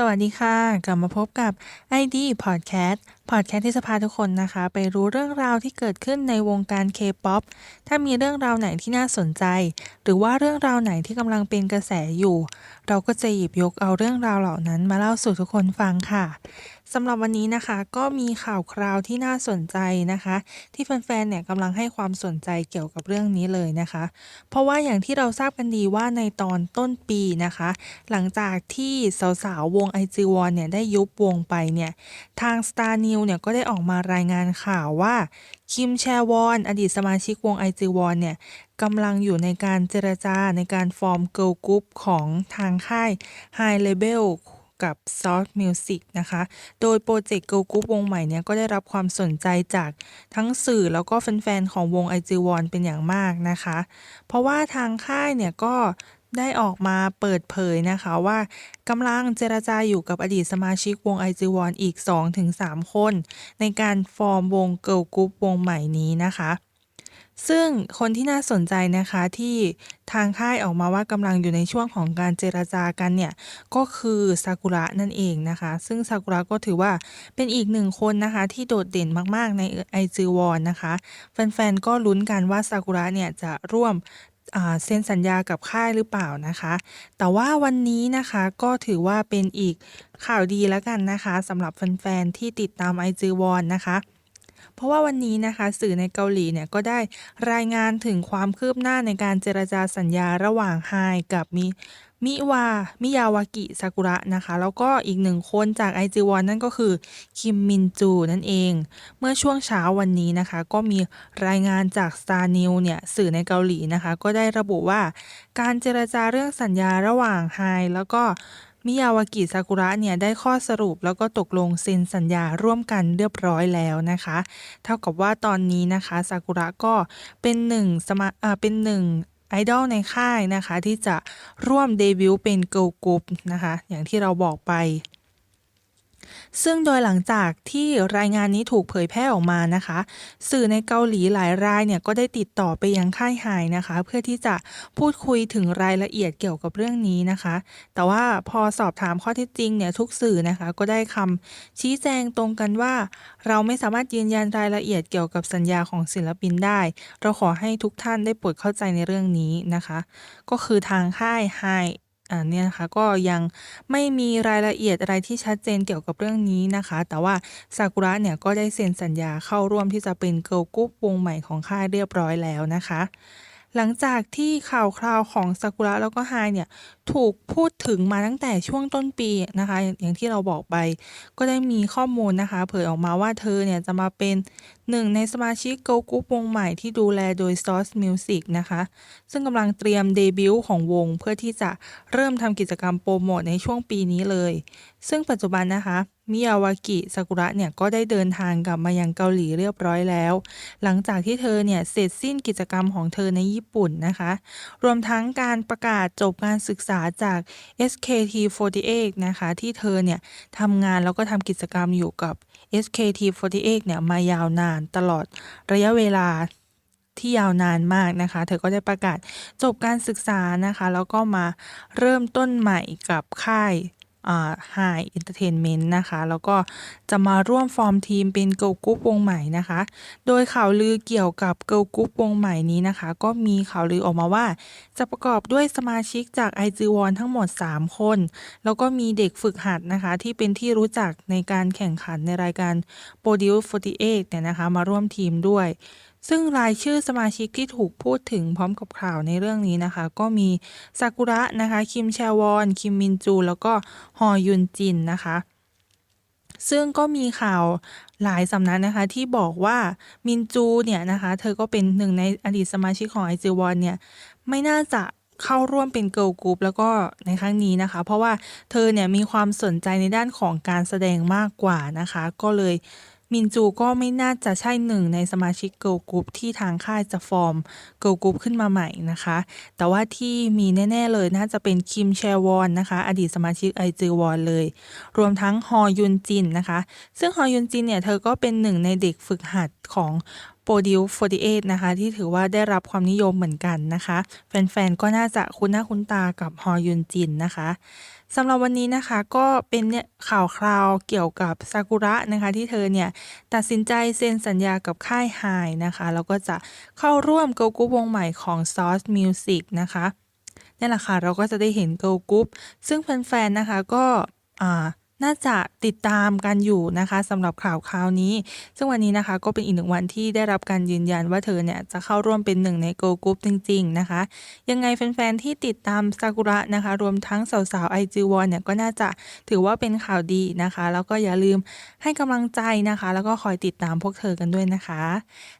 สวัสดีค่ะ กลับมาพบกับ ID Podcast Podcast ที่จะพาทุกคนนะคะ ไปรู้เรื่องราวที่เกิดขึ้นในวงการ K-POP ถ้ามีเรื่องราวไหนที่น่าสนใจ หรือว่าเรื่องราวไหนที่กำลังเป็นกระแสอยู่ เราก็จะหยิบยกเอาเรื่องราวเหล่านั้นมาเล่าสู่ทุกคนฟังค่ะสำหรับวันนี้นะคะก็มีข่าวคราวที่น่าสนใจนะคะ ที่แฟนๆเนี่ยกำลังให้ความสนใจเกี่ยวกับเรื่องนี้เลยนะคะ เพราะว่าอย่างที่เราทราบกันดีว่าในตอนต้นปีนะคะ หลังจากที่สาวๆวง i g 1เนี่ยได้ยุบวงไปเนี่ยทาง Star New เนี่ยก็ได้ออกมารายงานข่าวว่า คิมแชวอน อดีตสมาชิกวง i g 1เนี่ยกำลังอยู่ในการเจรจาในการฟอร์มเกิ l ลกรุ๊ปของทางค่าย High Label กับ Soft Music นะคะ โดยโปรเจกต์เกิ l ลกรุ๊ปวงใหม่เนี่ยก็ได้รับความสนใจจากทั้งสื่อแล้วก็แฟนๆ ของวง i g 1เป็นอย่างมากนะคะ เพราะว่าทางค่ายเนี่ยก็ ได้ออกมาเปิดเผยนะคะว่ากำลังเจรจาอยู่กับอดีตสมาชิกวง i g 1อีก 2-3 คน ในการฟอร์มวงเกิ l ลกรุ๊ปวงใหม่นี้นะคะ ซึ่งคนที่น่าสนใจนะคะที่ทางค่ายออกมาว่ากำลังอยู่ในช่วงของการเจรจากันเนี่ย ก็คือซากุระนั่นเองนะคะ ซึ่งซากุระก็ถือว่าเป็นอีกหนึ่งคนนะคะ ที่โดดเด่นมากๆในไอจีวอนนะคะ แฟนๆ ก็ลุ้นกันว่าซากุระเนี่ยจะร่วม อ่าเซ็นสัญญากับค่ายหรือเปล่านะคะ แต่ว่าวันนี้นะคะก็ถือว่าเป็นอีกข่าวดีแล้วกันนะคะสำหรับแฟนๆที่ติดตามไอจีวอนนะคะ เพราะว่าวันนี้นะคะสื่อในเกาหลีเนี่ยก็ได้รายงานถึงความคืบหน้าในการเจรจาสัญญาระหว่างไฮกับมิมิวา มิยาวากิ ซากุระนะคะ แล้วก็อีกหนึ่งคนจากไอจีวอนนั่นก็คือ คิมมินจูนั่นเอง เมื่อช่วงเช้าวันนี้นะคะ ก็มีรายงานจาก Star New เนี่ย สื่อในเกาหลีนะคะ ก็ได้ระบุว่า การเจรจาเรื่องสัญญาระหว่างไฮแล้วก็ มิยาวากิซากุระเนี่ยได้ข้อสรุปแล้วก็ตกลงเซ็นสัญญาร่วมกันเรียบร้อยแล้วนะคะ เท่ากับว่าตอนนี้นะคะซากุระก็เป็นหนึ่งสมาอ่าเป็นหนึ่งไอดอลในค่ายนะคะ ที่จะร่วมเดบิวต์เป็นเกิลกรุ๊ปนะคะ อย่างที่เราบอกไป ซึ่งโดยหลังจากที่รายงานนี้ถูกเผยแพร่ออกมานะคะ สื่อในเกาหลีหลายรายเนี่ยก็ได้ติดต่อไปยังค่ายไฮนะคะ เพื่อที่จะพูดคุยถึงรายละเอียดเกี่ยวกับเรื่องนี้นะคะ แต่ว่าพอสอบถามข้อเท็จจริงเนี่ยทุกสื่อนะคะ ก็ได้คำชี้แจงตรงกันว่า เราไม่สามารถยืนยันรายละเอียดเกี่ยวกับสัญญาของศิลปินได้ เราขอให้ทุกท่านได้โปรดเข้าใจในเรื่องนี้นะคะ ก็คือทางค่ายไฮ อ่าเนี่ยนะคะก็ยังไม่มีรายละเอียดอะไรที่ชัดเจนเกี่ยวกับเรื่องนี้นะคะ แต่ว่าซากุระเนี่ยก็ได้เซ็นสัญญาเข้าร่วมที่จะเป็นเกิ l ลกรุ๊ปวงใหม่ของค่ายเรียบร้อยแล้วนะคะ หลังจากที่ข่าวคราวของซากุระแล้วก็ไฮเนี่ย ถูกพูดถึงมาตั้งแต่ช่วงต้นปีนะคะ อย่างที่เราบอกไป ก็ได้มีข้อมูลนะคะ เผยออกมาว่าเธอเนี่ยจะมาเป็นหนึ่งในสมาชิกเกิลกรุ๊ปวงใหม่ที่ดูแลโดย Source Music นะคะ ซึ่งกำลังเตรียมเดบิวต์ของวง เพื่อที่จะเริ่มทำกิจกรรมโปรโมทในช่วงปีนี้เลย ซึ่งปัจจุบันนะคะมิยาวากิซากุระเนี่ยก็ได้เดินทางกลับมายังเกาหลีเรียบร้อยแล้ว หลังจากที่เธอเนี่ยเสร็จสิ้นกิจกรรมของเธอในญี่ปุ่นนะคะ รวมทั้งการประกาศจบการศึกษาจาก SKT48 นะคะ ที่เธอเนี่ยทำงานแล้วก็ทำกิจกรรมอยู่กับ SKT48 เนี่ยมายาวนานตลอดระยะเวลาที่ยาวนานมากนะคะ เธอก็ได้ประกาศจบการศึกษานะคะ แล้วก็มาเริ่มต้นใหม่กับค่าย High Entertainment นะคะ แล้วก็จะมาร่วมฟอร์มทีมเป็นเกิลกรุ๊ปวงใหม่นะคะ โดยข่าวลือเกี่ยวกับเกิลกรุ๊ปวงใหม่นี้นะคะ ก็มีข่าวลือออกมาว่า จะประกอบด้วยสมาชิกจาก i g 1ทั้งหมด 3 คน แล้วก็มีเด็กฝึกหัดนะคะ ที่เป็นที่รู้จักในการแข่งขันในรายการ Produce 48เนี่ยนะคะ มาร่วมทีมด้วย ซึ่งรายชื่อสมาชิกที่ถูกพูดถึงพร้อมกับข่าวในเรื่องนี้นะคะ ก็มีซากุระนะคะ คิมแชวอน คิมมินจู แล้วก็ฮอยุนจินนะคะ ซึ่งก็มีข่าวหลายสำนักนะคะที่บอกว่ามินจูเนี่ยนะคะ เธอก็เป็นหนึ่งในอดีตสมาชิกของไอจีวอนเนี่ยไม่น่าจะเข้าร่วมเป็นเกิ l ลกรุ๊ปแล้วก็ในครั้งนี้นะคะ เพราะว่าเธอเนี่ยมีความสนใจในด้านของการแสดงมากกว่านะคะ ก็เลย มินจูก็ไม่น่าจะใช่หนึ่งในสมาชิกเกิ l ลกรุ๊ปที่ทางค่ายจะฟอร์มเกิ l ลกรุ๊ปขึ้นมาใหม่นะคะ แต่ว่าที่มีแน่ ๆ เลยน่าจะเป็นคิมแชวอนนะคะ อดีตสมาชิกไอจีวอนเลย รวมทั้งฮอยุนจินนะคะ ซึ่งฮอยุนจินเนี่ย เธอก็เป็นหนึ่งในเด็กฝึกหัดของ โปรดิว48 นะคะ ที่ถือว่าได้รับความนิยมเหมือนกันนะคะ แฟนๆ ก็น่าจะคุ้นหน้าคุ้นตากับฮอยุนจินนะคะสำหรับวันนี้นะคะก็เป็นเนี่ยข่าวคราวเกี่ยวกับซากุระนะคะที่เธอเนี่ยตัดสินใจเซ็นสัญญากับค่ายไฮนะคะแล้วก็จะเข้าร่วมเกิร์ลกรุ๊ปวงใหม่ของ Source Music นะคะนี่แหละค่ะเราก็จะได้เห็นเกิร์ลกรุ๊ปซึ่งแฟนๆนะคะก็อ่า น่าจะติดตามกันอยู่นะคะสำหรับข่าวคราวนี้ ซึ่งวันนี้นะคะก็เป็นอีกหนึ่งวันที่ได้รับการยืนยันว่าเธอเนี่ยจะเข้าร่วมเป็นหนึ่งในเกิร์ลกรุ๊ปจริง ๆ นะคะ ยังไงแฟน ๆ ที่ติดตามซากุระนะคะ รวมทั้งสาวๆไอจีวอนเนี่ยก็น่าจะถือว่าเป็นข่าวดีนะคะ แล้วก็อย่าลืมให้กำลังใจนะคะ แล้วก็คอยติดตามพวกเธอกันด้วยนะคะ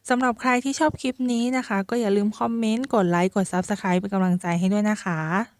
สำหรับใครที่ชอบคลิปนี้นะคะ ก็อย่าลืมคอมเมนต์กดไลค์กด Subscribe เป็นกำลังใจให้ด้วยนะคะ